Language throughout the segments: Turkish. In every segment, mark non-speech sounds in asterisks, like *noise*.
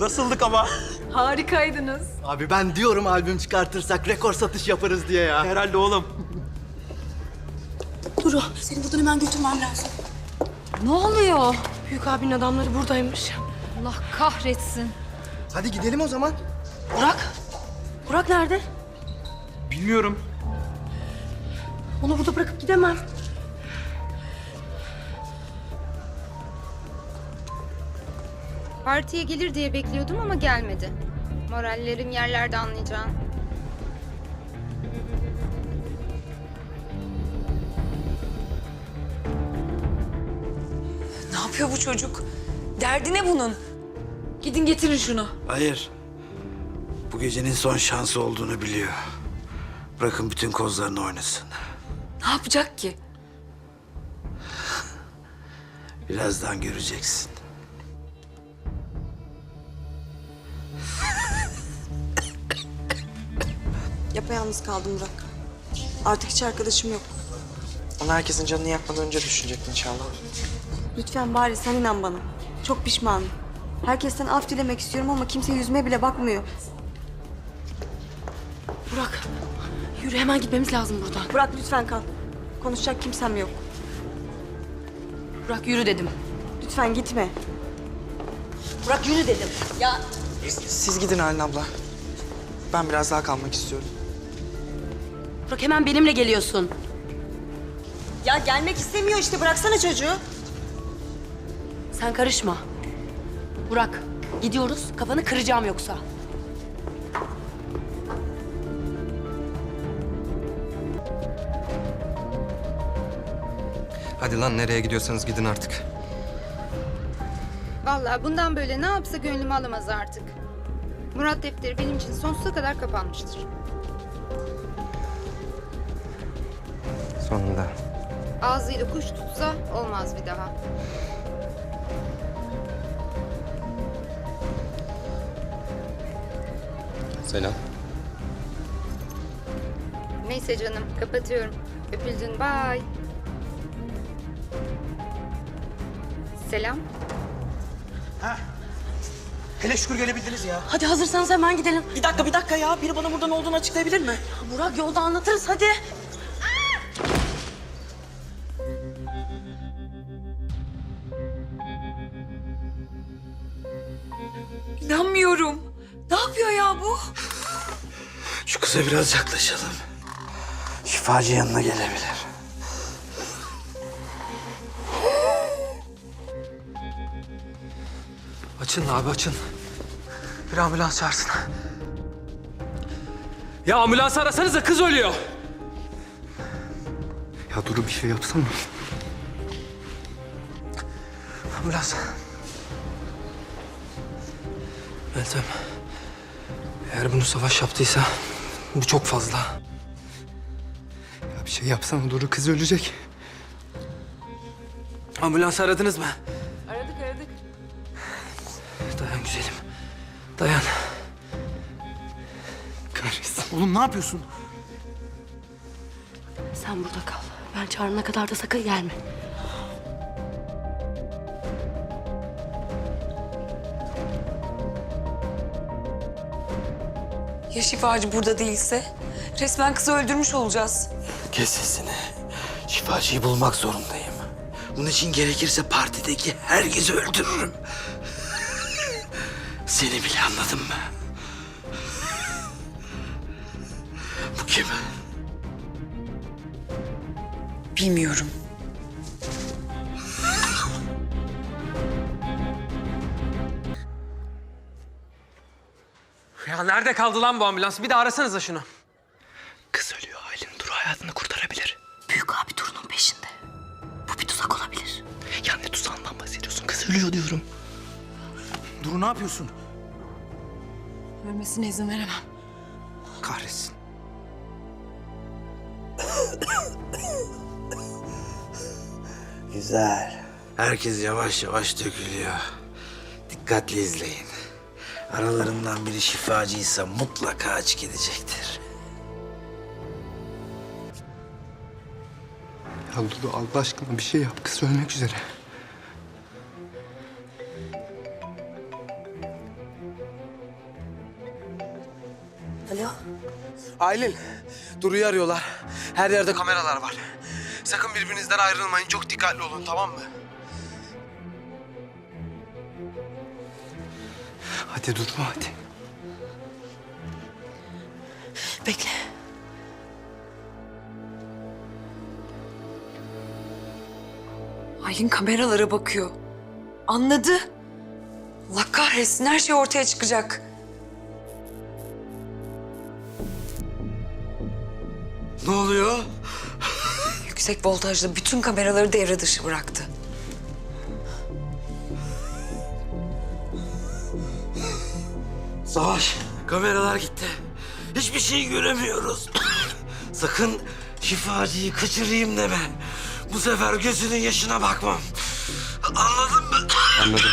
Nasıldık ama? Harikaydınız. Abi ben diyorum albüm çıkartırsak rekor satış yaparız diye ya. Herhalde oğlum. Duru, seni buradan hemen götürmem lazım. Ne oluyor? Büyük abinin adamları buradaymış. Allah kahretsin. Hadi gidelim o zaman. Burak, Burak nerede? Bilmiyorum. Onu burada bırakıp gidemem. Partiye gelir diye bekliyordum ama gelmedi. Morallerim yerlerde anlayacağın. Ne yapıyor bu çocuk? Derdi ne bunun? Gidin getirin şunu. Hayır. Bu gecenin son şansı olduğunu biliyor. Bırakın bütün kozlarını oynasın. Ne yapacak ki? Birazdan göreceksin. Yapayalnız kaldım Burak. Artık hiç arkadaşım yok. Onu herkesin canını yakmadan önce düşünecek inşallah. Lütfen bari sen inan bana. Çok pişmanım. Herkesten af dilemek istiyorum ama kimse yüzüme bile bakmıyor. Burak, yürü hemen gitmemiz lazım buradan. Burak lütfen kal. Konuşacak kimsem yok. Burak yürü dedim. Lütfen gitme. Burak yürü dedim. Ya Siz gidin Halin abla. Ben biraz daha kalmak istiyorum. Burak hemen benimle geliyorsun. Ya gelmek istemiyor işte. Bıraksana çocuğu. Sen karışma. Burak, gidiyoruz. Kafanı kıracağım yoksa. Hadi lan nereye gidiyorsanız gidin artık. Vallahi bundan böyle ne yapsa gönlümü alamaz artık. Murat defteri benim için sonsuza kadar kapanmıştır. Ağzıyla kuş tutsa olmaz bir daha. Selam. Neyse canım kapatıyorum. Öpüldün bye. Selam. Hele şükür gelebildiniz ya. Hadi hazırsanız hemen gidelim. Bir dakika bir dakika ya. Biri bana burada ne olduğunu açıklayabilir mi? Burak yolda anlatırız hadi. Ne yapıyor ya bu? Şu kıza biraz yaklaşalım. Şifacı yanına gelebilir. Açın abi açın. Bir ambulans çağırsın. Ya ambulans arasanıza kız ölüyor. Ya Duru bir şey yapsana. Ambulans. Meltem. Eğer bunu savaş yaptıysa bu çok fazla. Ya bir şey yapsana Duru kız ölecek. Ambulans aradınız mı? Aradık aradık. Dayan güzelim. Dayan. Kahretsin. Oğlum ne yapıyorsun? Sen burada kal. Ben çağırana kadar da sakın gelme. Ya şifacı burada değilse? Resmen kızı öldürmüş olacağız. Kes sesini. Şifacıyı bulmak zorundayım. Bunun için gerekirse partideki herkesi öldürürüm. Seni bile anladın mı? Bu kim? Bilmiyorum. Ya nerede kaldı lan bu ambulans? Bir de arasanıza şunu. Kız ölüyor Aylin. Duru hayatını kurtarabilir. Büyük abi Duru'nun peşinde. Bu bir tuzak olabilir. Ya ne tuzağından bahsediyorsun? Kız ölüyor diyorum. Duru ne yapıyorsun? Ölmesine izin veremem. Kahretsin. Güzel. Herkes yavaş yavaş dökülüyor. Dikkatli izleyin. Aralarından biri şifacıysa mutlaka aç gidecektir. Ya Allah aşkına bir şey yap. Kız ölmek üzere. Alo. Aylin, Duru'yu arıyorlar. Her yerde kameralar var. Sakın birbirinizden ayrılmayın. Çok dikkatli olun tamam mı? Hadi durma hadi. Bekle. Aylin kameralara bakıyor. Anladı. Allah kahretsin her şey ortaya çıkacak. Ne oluyor? Yüksek voltajlı bütün kameraları devre dışı bıraktı. Savaş, kameralar gitti. Hiçbir şey göremiyoruz. *coughs* Sakın şifacıyı kaçırayım deme. Bu sefer gözünün yaşına bakmam. Anladın mı? *coughs* Anladım.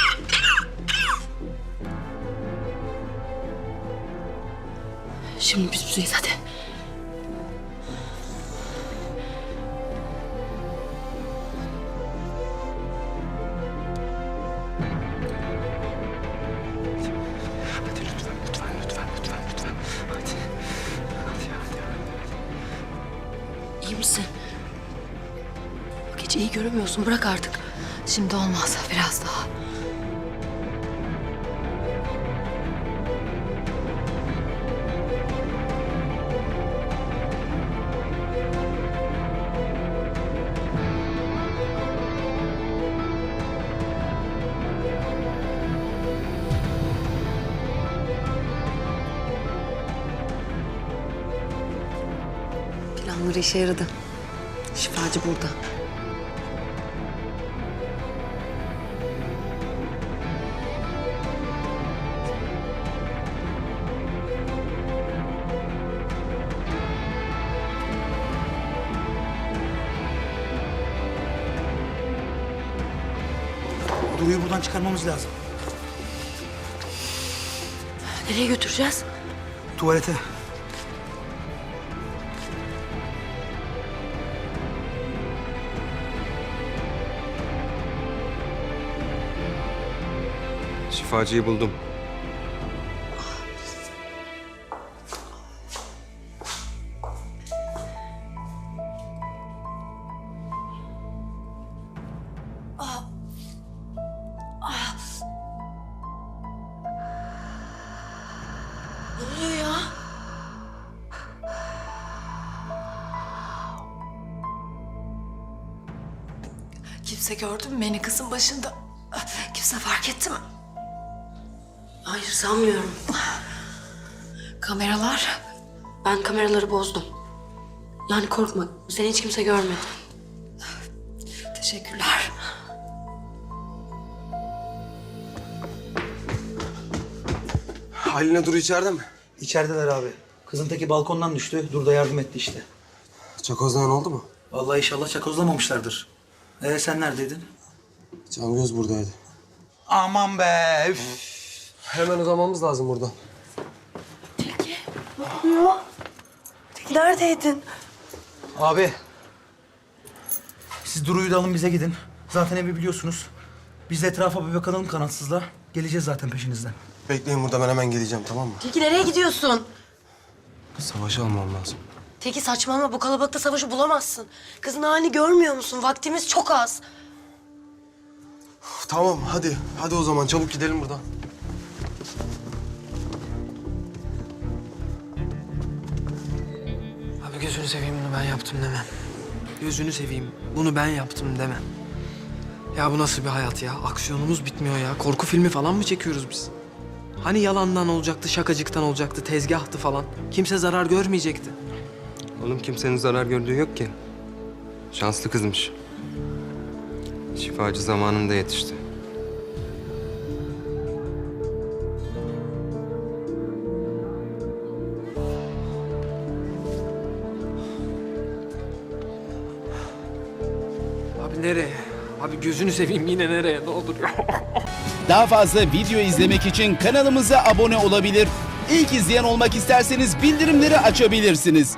Şimdi biz buradayız hadi. İyi göremiyorsun bırak artık. Şimdi olmaz biraz daha. Planları işe yaradı. Şifacı burada. Duru'yu buradan çıkarmamız lazım. Nereye götüreceğiz? Tuvalete. Şifacıyı buldum. Kimse gördü mü beni kızın başında? Kimse fark etti mi? Hayır sanmıyorum. Kameralar. Ben kameraları bozdum. Yani korkma. Seni hiç kimse görmedi. Teşekkürler. Aylin'e Duru içeride mi? İçerideler abi. Kızın teki balkondan düştü. Dur da yardım etti işte. Çakozlayan oldu mu? Vallahi inşallah çakozlamamışlardır. Ee sen neredeydin? Cangöz buradaydı. Aman be. üf. Hemen uzamamız lazım buradan. Neredeydin? Abi. Siz Duru'yu da alın bize gidin. Zaten evi biliyorsunuz. Biz de etrafa bir bakalım kanatsızla. Geleceğiz zaten peşinizden. Bekleyin burada ben hemen geleceğim tamam mı? Tilki nereye gidiyorsun? Savaşı almam lazım. Teki saçmalama. Bu kalabalıkta savaşı bulamazsın. Kızın halini görmüyor musun? Vaktimiz çok az. Tamam hadi. Hadi o zaman çabuk gidelim buradan. Abi gözünü seveyim bunu ben yaptım deme. Gözünü seveyim bunu ben yaptım deme. Ya bu nasıl bir hayat ya? Aksiyonumuz bitmiyor ya. Korku filmi falan mı çekiyoruz biz? Hani yalandan olacaktı, şakacıktan olacaktı, tezgahtı falan. Kimse zarar görmeyecekti. Oğlum kimsenin zarar gördüğü yok ki. Şanslı kızmış. Şifacı zamanında yetişti. Abi nereye? Abi gözünü seveyim yine nereye? Ne olur ya. Daha fazla video izlemek için kanalımıza abone olabilir. İlk izleyen olmak isterseniz bildirimleri açabilirsiniz.